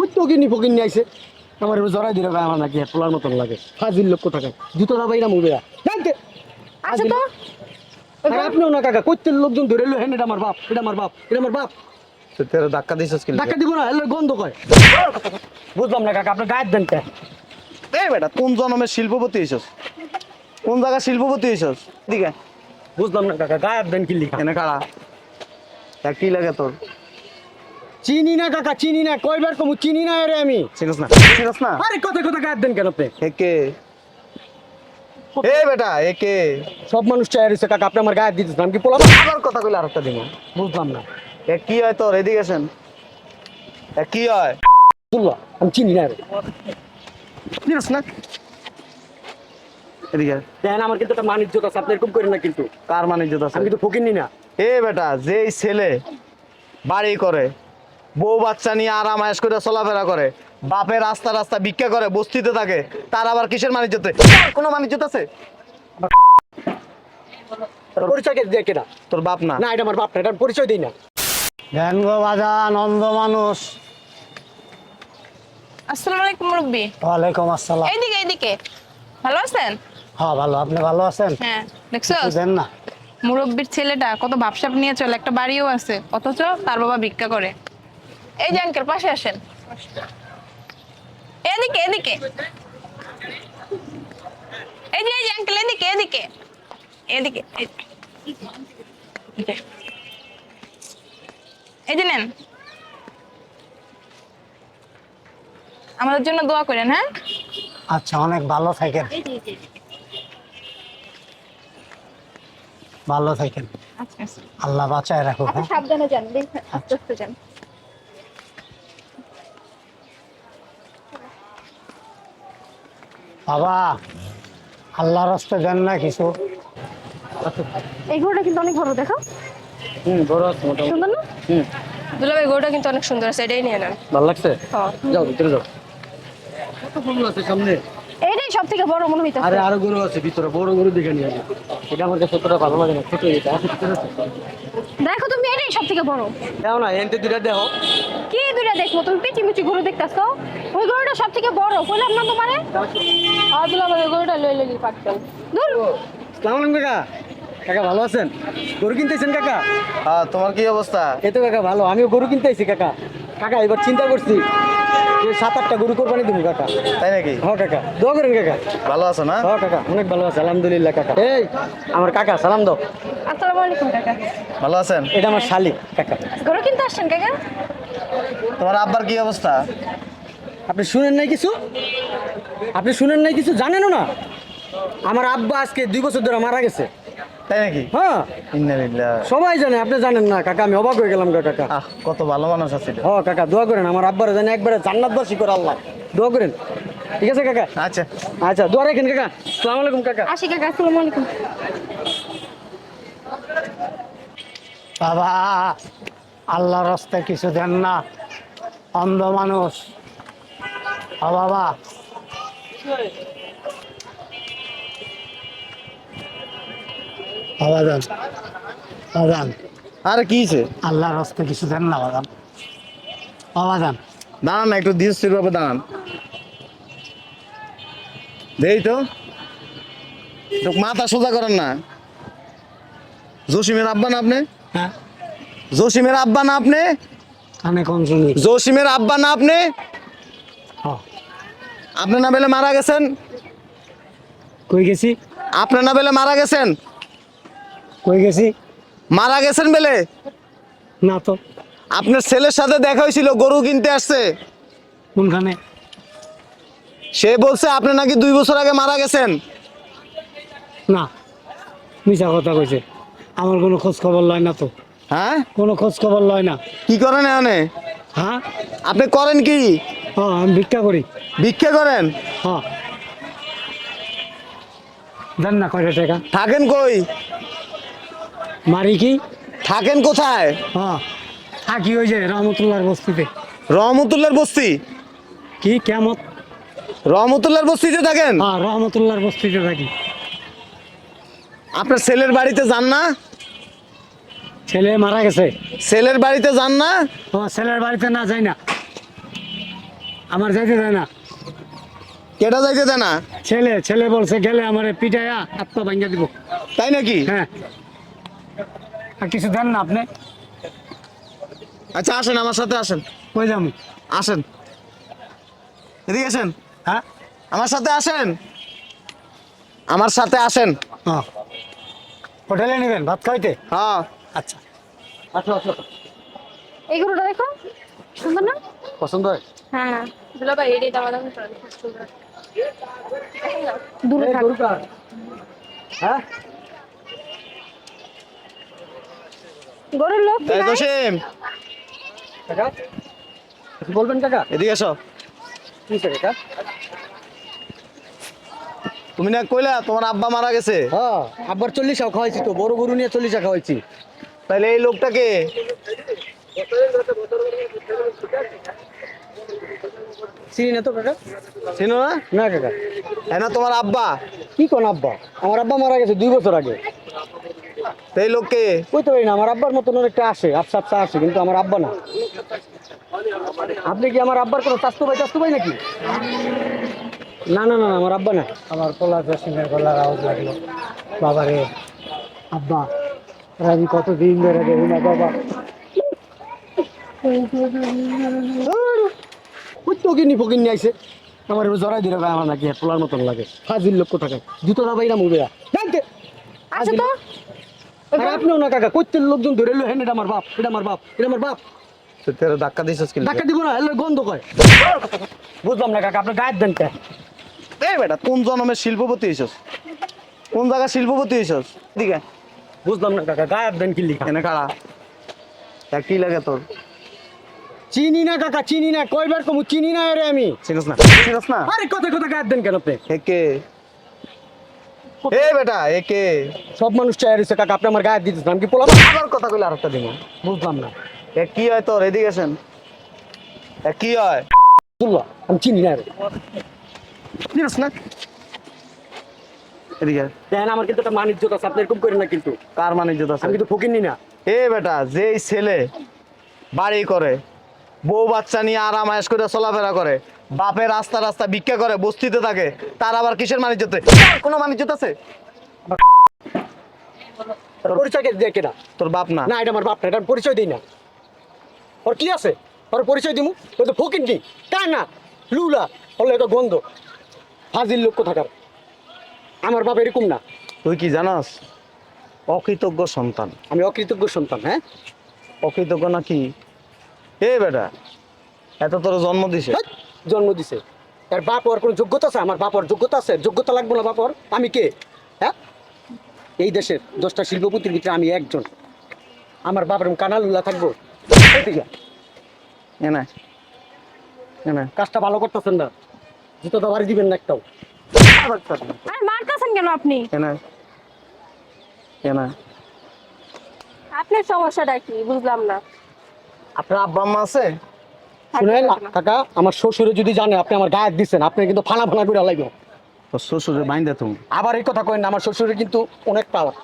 ওই তো কিনি ফকিনি আইছে। আমার এবার জড়াই দিলে আমার নাকি পোলার মতন লাগে। ফাজিল লোক কোথাকে জুতো না বাইরা মুবে জানতে? আচ্ছা তো। আর আপনিও না কাকা কইতের লোকজন ধরে লো হ্যাঁ এটা আমার বাপ এটা আমার বাপ এটা আমার বাপ। তেরে ধাক্কা দিছিস কি ডাক্তার দিব না এলে গন্ধ কয়। বুঝলাম না কাকা আপনার গায়ের দেন কে? এই বেটা কোন জন্মের শিল্পপতি হইছস? কোন জায়গা শিল্পপতি হইছস? দিকে বুঝলাম না কাকা গায়ের দেন কি লিখা? এনে কাড়া তা কি লাগে তোর? চিনি না কাকা চিনি না। কয়বার কমু? চিনি না আরে আমি। চিনস না চিনস না। আরে কথা কথা গায়ের দেন কেন আপনি? একে এ বেটা একে সব মানুষ চাই রয়েছে কাকা আপনি আমার গায়ে দিতেছেন আমি কি পোলাম আবার কথা কইলে আরেকটা দিব। বুঝলাম না। এ কি হয় তোর? এদিকে আসেন। এ কি হয়? আমি চিনি না রে চিনস না? এদিকে। দেখেন আমার কিন্তু একটা মানিজ্য আছে আপনি এরকম করেন না কিন্তু। কার মানে ইজ্জত আছে? আমি কিন্তু ফকিনি না। এ বেটা যেই ছেলে বাড়ি করে বউ বাচ্চা নিয়ে আরাম আয়েস করে চলাফেরা করে। বাপের রাস্তা রাস্তা ভিক্ষা করে বস্তিতে থাকে। তার আবার কিসের মানিজ্যতে? কোনো মানিজ্যত আছে? তার পরিচয় দিয়ে কেনা তোর বাপ না। না এটা আমার বাপ না এটা পরিচয় দিই না। ধ্যান গো বাজান অন্ধ মানুষ। আসসালামু আলাইকুম মুরব্বি। ওয়ালাইকুম আসসালাম। এইদিকে এইদিকে। ভালো আছেন? হ্যাঁ ভালো। আপনি ভালো আছেন? হ্যাঁ দেখছ? দেন না। মুরব্বির ছেলেটা কত ভাবসাব নিয়ে চলে একটা বাড়িও আছে। অথচ তার বাবা ভিক্ষা করে। এই যে আঙ্কেল পাশে আসেন। এদিকে এদিকে। এই যে এই যে আঙ্কেল এদিকে এদিকে। এদিকে এই- যে। নেন। আমাদের জন্য দোয়া করেন হ্যাঁ? আচ্ছা অনেক ভালো থাকেন। ভালো থাকেন। আচ্ছা আচ্ছা। আল্লাহ বাঁচায় রাখুক হ্যাঁ? সাবধানে যান আস্তে আস্তে যান। বাবা আল্লাহ রাস্তা দেন না কিছু। এই গরুটা কিন্তু অনেক ভালো দেখো। হুম বড় আছে মোটামুটি। সুন্দর না? হুম। দুলাভাই গরুটা কিন্তু অনেক সুন্দর আছে এটাই নিয়ে নেন। ভালো লাগছে? হ্যাঁ। যাও ভিতরে যাও। কত গরু আছে সামনে? এইটাই সব থেকে বড় মনে হইতেছে। আরে আরও গরু আছে ভিতরে বড় গরু দেখে নিয়ে আসি। এটা আমার কাছে অতটা ভালো লাগে না ছোট এটা। আছে ভিতরে আছে। দেখো তুমি এটাই সব থেকে বড়। দেখো না এনতে দুইটা দেখো কি দুইটা দেখব? তুমি পিচি মিচি গরু দেখতেছো? ওই গরুটা সব থেকে বড় কইলাম না তোমারে? আর দুলাভাই গরুটা লই লই পারতাম দূর সালাম আলাইকুম কাকা। কাকা ভালো আছেন? গরু কিনতেছেন কাকা? হ্যাঁ তোমার কি অবস্থা? এই তো কাকা ভালো। আমিও গরু কিনতে আইছি কাকা। কাকা এবার চিন্তা করছি যে সাত আটটা গরু কোরবানি দেবো কাকা। তাই নাকি? হ্যাঁ কাকা। দোয়া করেন কাকা। ভালো আছো না? হ্যাঁ কাকা অনেক ভালো আছে আলহামদুলিল্লাহ কাকা। এই আমার কাকা সালাম দাও। আসসালামু আলাইকুম কাকা। ভালো আছেন? এটা আমার শালিক কাকা। গরু কিনতে আসছেন কাকা? তোমার আব্বার কি অবস্থা? আপনি শুনেন নাই কিছু? আপনি শুনেন নাই কিছু? জানেনও না। আমার আব্বা আজকে দুই বছর ধরে মারা গেছে। তাই নাকি? হ্যাঁ। সবাই জানে আপনি জানেন না। কাকা আমি অবাক হয়ে গেলাম গো কাকা। কত ভালো মানুষ আছে হ কাকা দোয়া করেন আমার আব্বারে জানে একবারে জান্নাতবাসী করে আল্লাহ। দোয়া করেন। ঠিক আছে কাকা? আচ্ছা। আচ্ছা দোয়া রাখেন কাকা। সালাম আলাইকুম কাকা। আসি কাকা আসসালামু আলাইকুম। বাবা আল্লাহ রাস্তায় কিছু দেন না। অন্ধ মানুষ। বাবা। বাবান কি হইছে? আল্লাহ রাস্তায় কিছু দেন না বাবা যান। দাঁড়ান না একটু ধীরস্থির ভাবে দাঁড়ান। দেই তো। মাথা সোজা করেন না। জসিমের আব্বা না আপনি? হ্যাঁ। জসিমের আব্বা না আপনি? জসিমের আব্বা না আপনি? হ্যাঁ আপনি না বেলে মারা গেছেন? কই গেছি? আপনি না বেলে মারা গেছেন? কই গেছি? মারা গেছেন বেলে? না তো। আপনার ছেলের সাথে দেখা হয়েছিল গরু কিনতে আসছে। কোনখানে? সে বলছে আপনি নাকি দুই বছর আগে মারা গেছেন? না মিছা কথা কইছে। আমার কোনো খোঁজ খবর লয় না তো। হ্যাঁ? কোনো খোঁজ খবর লয় না। কি করেন এখানে? হ্যাঁ? আপনি করেন কি? হ্যাঁ আমি ভিক্ষা করি। ভিক্ষা করেন? হ্যাঁ। দেন না কয়টা টাকা? থাকেন কই? মারি কি? থাকেন কোথায়? হ্যাঁ। থাকি ওই যে রহমতুল্লাহর বস্তিতে। রহমতুল্লার বস্তি? কি কেমন? রহমতুল্লার বস্তিতে থাকেন? হ্যাঁ রহমতুল্লাহর বস্তিতে থাকি। আপনার ছেলের বাড়িতে যান না? ছেলে মারা গেছে। ছেলের বাড়িতে যান না? ও ছেলের বাড়িতে না যাই না। আমার যাইতে দেয় না। কেটা যাইতে দেয় না? ছেলে ছেলে বলছে গেলে আমার পিঠাইয়া আত্মা ভাঙ্গা দিব। তাই নাকি? হ্যাঁ। আর কিছু দেন না আপনি? আচ্ছা আসেন আমার সাথে আসেন। কই যাম আসেন। এদিকে আসেন। হ্যাঁ? আমার সাথে আসেন। আমার সাথে আসেন। হ্যাঁ হোটেলে নেবেন ভাত খাইতে? হ্যাঁ। আচ্ছা। আসো আসো এই গরুটা দেখো সুন্দর না? পছন্দ হয়? হ্যাঁ। দুলাভাই এটাই দাম দাম দূরে থাক। গরুটা হ্যাঁ? গরুর লোক কাকা? বলবেন কাকা? এদিকে এসো। কি সে কাকা? তুমি না কইলা তোমার আব্বা মারা গেছে? হ্যাঁ আবার চল্লিশা খাওয়াইছি তো বড় গরু নিয়ে চল্লিশা খাওয়াইছি। তাহলে এই লোকটাকে চিনি না তো কাকা? চিনো না? না কাকা। হ্যাঁ না তোমার আব্বা? কি কোন আব্বা? আমার আব্বা মারা গেছে দুই বছর আগে। এই লোককে বুঝতে পারি না আমার আব্বার মতন অনেকটা আসে আফসা আফসা আসে কিন্তু আমার আব্বা না। আপনি কি আমার আব্বার কোনো স্বাস্থ্য ভাই স্বাস্থ্য ভাই নাকি? না না না না, আমার আব্বা না। আমার পোলা জসিমের গলার আওয়াজ লাগল। বাবা রে আব্বা আমি কতদিন ধরে দেখি না বাবা? ওই তো কিনি ফকিন নিয়ে আইছে। আমার এবার জড়াই দিলে আমার নাকি পোলার মতন লাগে। ফাজিল লোক কোথাকার? জুতো দাবাই না। মুবে জানতে আসো তো। আর আপনিও না কাকা কইতের লোকজন ধরে এলো হ্যাঁ এটা আমার বাপ এটা আমার বাপ এটা আমার বাপ। তুই ধাক্কা দিছিস কি টাকা দিব না এলো গন্ধ কয়। বুঝলাম না কাকা আপনার গায়ের দেন কে এই বেটা কোন জন্মের শিল্পপতি হইছস? কোন জায়গা শিল্পপতি হইছস? দিকে বুঝলাম না কাকা গায়ের দেন কি লিখা? এনে কারা কি লাগে তোর। চিনি না কাকা চিনি না কয়বার কমু চিনি না রে আমি। চিনস না চিনস না। আরে কথা কথা গায়ের দেন কেন আপনি? একে এ বেটা একে সব মানুষ চাই রয়েছে কাকা আপনি আমার গায়ের দিতেছেন আমি কি পোলাম আবার কথা কইলে আরেকটা দিব বুঝলাম না। এ কি হয় তোর এদিকে আসেন। এ কি হয়। আমি চিনি না রে চিনস না। এদিকে দেখেন আমার কিন্তু একটা মানিজ্য আছে আপনি এরকম করেন না কিন্তু। কার আছে? আমি কিন্তু ফকির না এ বেটা যেই ছেলে বাড়ি করে বউ বাচ্চা নিয়ে আরাম আয়েশ করে চলাফেরা করে বাপের রাস্তা রাস্তা ভিক্ষা করে বস্তিতে থাকে তার আবার কিসের মানিজ্যতে? তার কোনো মানিজ্যত আছে? পরিচয় দিয়ে কেনা তোর বাপ না। না এটা আমার বাপ না এটা পরিচয় দিই না। ওর কি আছে? ওর পরিচয় দিমু? ও তো ফকির নি। কার না? লুলা। হলে এটা গন্ধ। ফাজিল লোক কোথাকার? আমার বাপ এরকম না। তুই কি জানাস? অকৃতজ্ঞ সন্তান। আমি অকৃতজ্ঞ সন্তান হ্যাঁ? অকৃতজ্ঞ নাকি? এ বেটা এত তোর জন্ম দিছে। জন্ম দিছে। তার বাপ ওর কোনো যোগ্যতা আছে? আমার বাপ ওর যোগ্যতা আছে? যোগ্যতা লাগবে না বাপ ওর আমি কে? হ্যাঁ? এই দেশের দশটা শিল্পপতির ভিতরে আমি একজন। আমার বাপের কানালুলা থাকব। এই দিকে, এ না এ না কাজটা ভালো করতেছেন না। তো বাড়ি দিবেন না একটাও। আর মারতেছেন কেন আপনি? এ না এ না। আপনার সমস্যাটা কি? বুঝলাম না। আপনার আব্বা আম্মা আছে? শুনেন কাকা আমার শ্বশুরে যদি জানে আপনি আমার গায়ে দিচ্ছেন আপনি কিন্তু ফানা ফানা করে লাগবে তোর শ্বশুরে বাইন্দে তুমি। আবার এই কথা কইন না আমার শ্বশুরে কিন্তু অনেক পাওয়ার।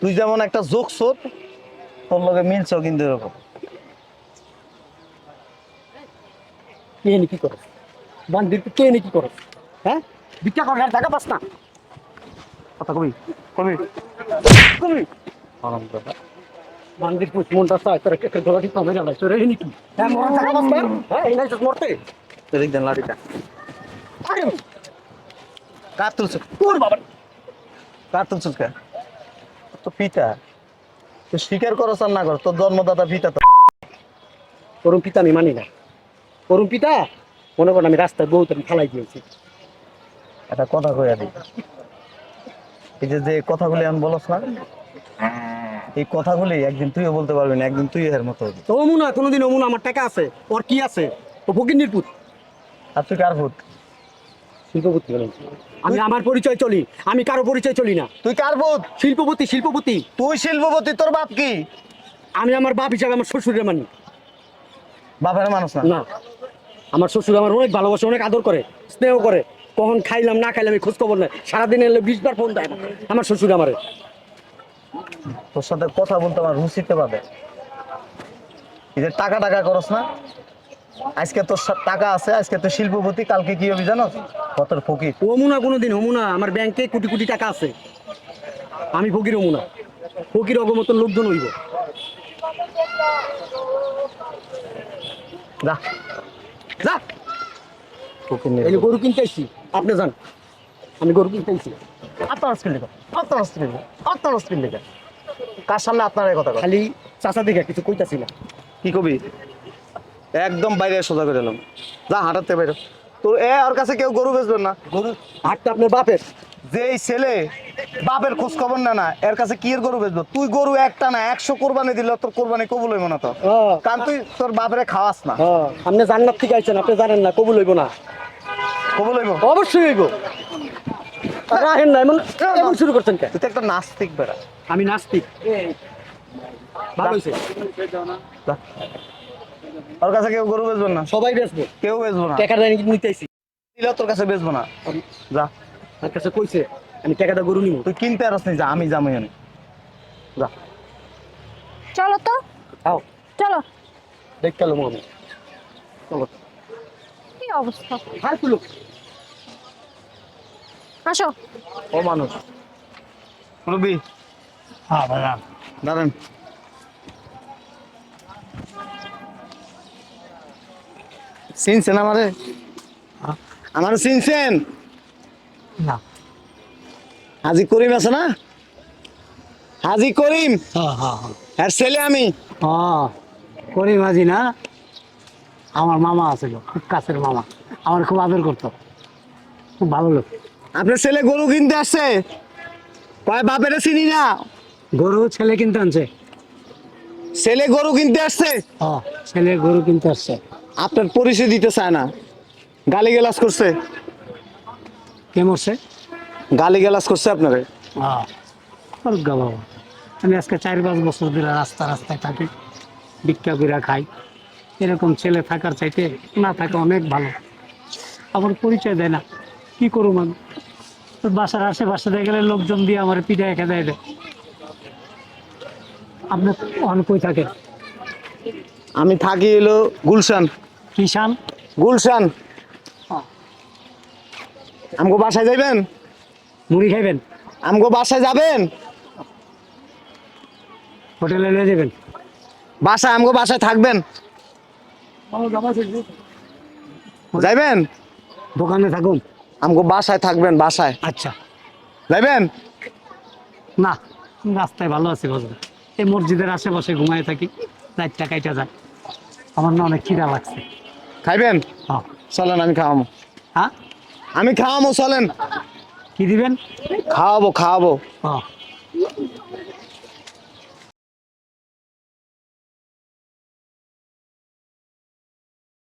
তুই যেমন একটা যোগ সোট তোর লগে মিলছেও কিন্তু এরকম। কে কি করে? বান্দির কে নি কি করে? হ্যাঁ? ভিক্ষা করার টাকা পাস না। কথা কবি? কবি? কবি? বান্দির পুষ মনটা চায় তোর একটা ধরা ঠিক পাবে না তোর এই নাকি হ্যাঁ মরার টাকা পাস না হ্যাঁ এই নাই তো মরতে দেন লাঠিটা। আরে কার তুলছ তোর বাবা কার তুলছিস কে তো পিতা। তুই স্বীকার করছ আর না কর তোর জন্মদাতা পিতা তো। করুন পিতা আমি মানি না। করুন পিতা। মনে করেন আমি রাস্তায় বহুত আমি ফালাই দিয়েছি। একটা কথা কইয়া দিই। এই যে যে কথাগুলি আমি বলছ না এই কথাগুলি একদিন তুইও বলতে পারবি না একদিন তুই এর মতো তো অমুনা কোনোদিন অমুনা আমার টাকা আছে ওর কি আছে? ও ফকির পুত। আর তুই কার ভূত শিল্পপতি বলেন। আমি আমার পরিচয় চলি আমি কারও পরিচয় চলি না। তুই কার ভূত শিল্পপতি শিল্পপতি। তুই শিল্পপতি তোর বাপ কি? আমি আমার বাপ হিসাবে আমার শ্বশুরের মানি বাপের মানুষ না? না। আমার শ্বশুর আমার অনেক ভালোবাসে অনেক আদর করে স্নেহ করে। কখন খাইলাম না খাইলাম খোঁজ খবর নেই। সারাদিন এলে বিশ বার ফোন দেয় আমার শ্বশুর আমারে। তোর সাথে কথা বলতে আমার রুচিতে পাবে এই যে টাকা টাকা করস না? আজকে তোর টাকা আছে আজকে তো শিল্পপতি কালকে কি হবে জানো কত ফকির। অমুনা কোনোদিন অমুনা আমার ব্যাংকে কোটি কোটি টাকা আছে। আমি ফকির অমুনা। ফকির অগমতন লোকজন হইব। যা। যা। এই গরু কিনতে আসছি আপনি যান। আমি গরু কিনতে আসছি আপনার হসপিটালে আপনার হসপিটালে আপনার হসপিটালে কার সামনে আপনার কথা খালি চাচা দেখে কিছু কইতাছি না। কি কবি? একদম বাইরে সোজা করে এলাম। যা হাঁটাতে বাইরে। তো এ ওর কাছে কেউ গরু বেচবেন না। গরু হাটটা আপনার বাপের। যে এই ছেলে বাপের খোঁজ খবর না না। এর কাছে কি এর গরু বেচবো? তুই গরু একটা না একশো কোরবানি দিলে তোর কোরবানি কবুল হইব না তো। কারণ তুই তোর বাপরে খাওয়াস না। আপনি জান্নাত থেকে আইছেন আপনি জানেন না কবুল হইব না। কবুল হইব? অবশ্যই হইব। রাহেন না এমন এমন শুরু করছেন কে? তুই তো একটা নাস্তিক বেড়া। আমি নাস্তিক। ভালো হয়েছে যা। ওর কাছে কেউ গরু বেচবেন না? সবাই বেচবো। কেউ বেচবো না। টাকার দানি নিতে আইছি। দিলে তোর কাছে বেচবো না। যা। আমার কাছে কইছে আমি টাকাটা গরু নিব তুই কিনতে পারস নি যা আমি যাব এখানে। যা। চলো তো। আও। চলো। দেখ গেল আমি। চলো। কি অবস্থা? হার কুলো। আসো। ও মানুষ। রবি। হ্যাঁ ভাইয়া। দাঁড়ান। চিনছেন আমারে? আমার চিনছেন না। হাজি করিম আছে না? হাজি করিম? হ্যাঁ হ্যাঁ হ্যাঁ। আর ছেলে আমি। হ্যাঁ করি মাঝি না? আমার মামা আছিল খুব কাছের মামা। আমার খুব আদর করতো। খুব ভালো লোক। আপনার ছেলে গরু কিনতে আসছে? কয় বাপেরে চিনি না? গরু ছেলে কিনতে আনছে। ছেলে গরু কিনতে আসছে? হ্যাঁ ছেলে গরু কিনতে আসছে। আপনার পরিচয় দিতে চায় না। গালি গালাজ করছে। কে মরছে? গালি গালাজ করছে আপনারে? হ্যাঁ। করুক গা বাবা। আমি আজকে চার পাঁচ বছর ধরে রাস্তা রাস্তায় থাকি ভিক্ষা করে খাই। এরকম ছেলে থাকার চাইতে না থাকা অনেক ভালো। আমার পরিচয় দেয় না। কি করুম আমি? বাসার আশেপাশে গেলে লোকজন দিয়ে আমার পিঠা একা দেয় দেয় আপনি অন কই থাকেন? আমি থাকি এলো গুলশান। কিষান গুলশান। আমগো বাসায় যাইবেন? মুড়ি খাইবেন? আমগো বাসায় যাবেন? হোটেলে নিয়ে যাবেন? বাসায় আমগো বাসায় থাকবেন? যাইবেন? দোকানে থাকুন। আমগো বাসায় থাকবেন বাসায়। আচ্ছা। যাইবেন? না রাস্তায় ভালো আছি বুঝলেন এই মসজিদের আশেপাশে ঘুমায় থাকি চারটা কাইটা যায়। আমার না অনেক খিদা লাগছে। খাইবেন? হ্যাঁ। চলেন আমি খাওয়াবো হ্যাঁ? আমি খাওয়াবো চলেন। কি দিবেন? খাওয়াবো খাওয়াবো। হ্যাঁ